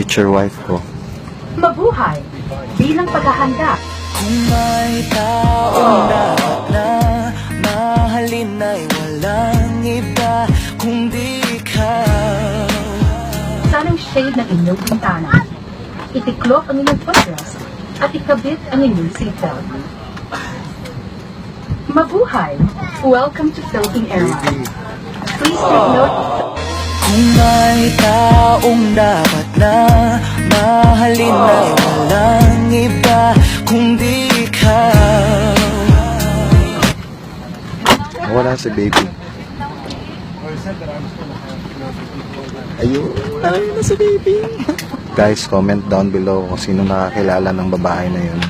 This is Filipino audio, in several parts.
future wife ko. Mabuhay bilang paghahanda Kung may taong dapat na mahalin ay walang iba kundi ikaw Sanang shade ng inyong bintana. Itiklop ang inyong footrest at ikabit ang inyong seatbelt. Mabuhay! Welcome to Philippine Airlines. Please take note Kung may taong dapat Wala si baby. Ayun. Ayun na si baby. Guys, comment down below kung sino nakakilala ng babae na yun.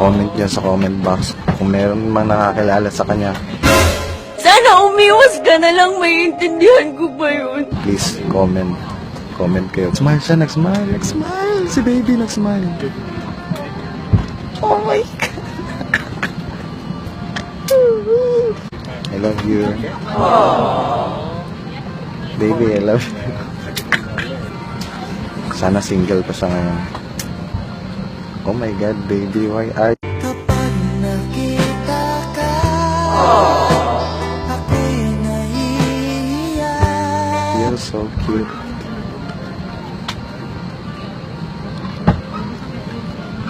Comment yan sa comment box. Kung meron man nakakilala sa kanya, Sana umiwas ka na lang, maiintindihan ko ba yun? please comment. Comment kayo. Smile siya, nag-smile, nag-smile. Si baby nag-smile. Oh my God. I love you. Baby, I love you. Sana single pa siya ngayon. Oh my God, baby, why are Kapag nakita ka Ako'y nahihiya you so cute?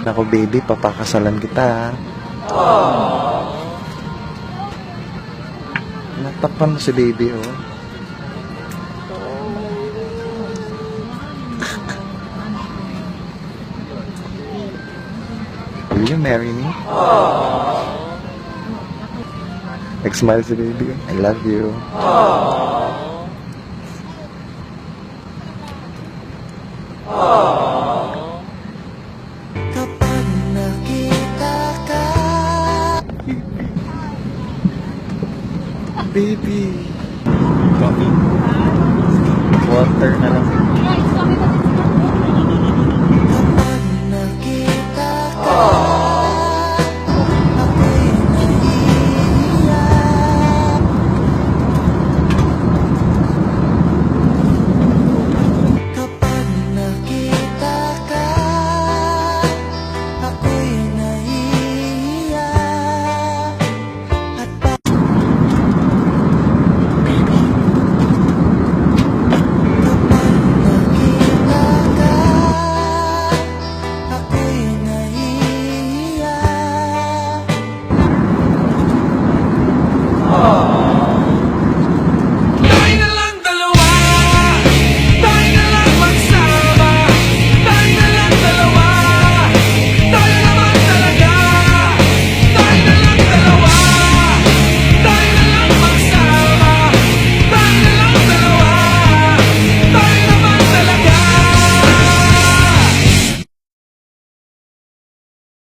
Nako baby, papakasalan kita. ha? Natakpan si baby, oh. Will you marry me? Nag-smile si baby. I love you. Kapag baby. Coffee. Water na lang. Guys, Nakita ko.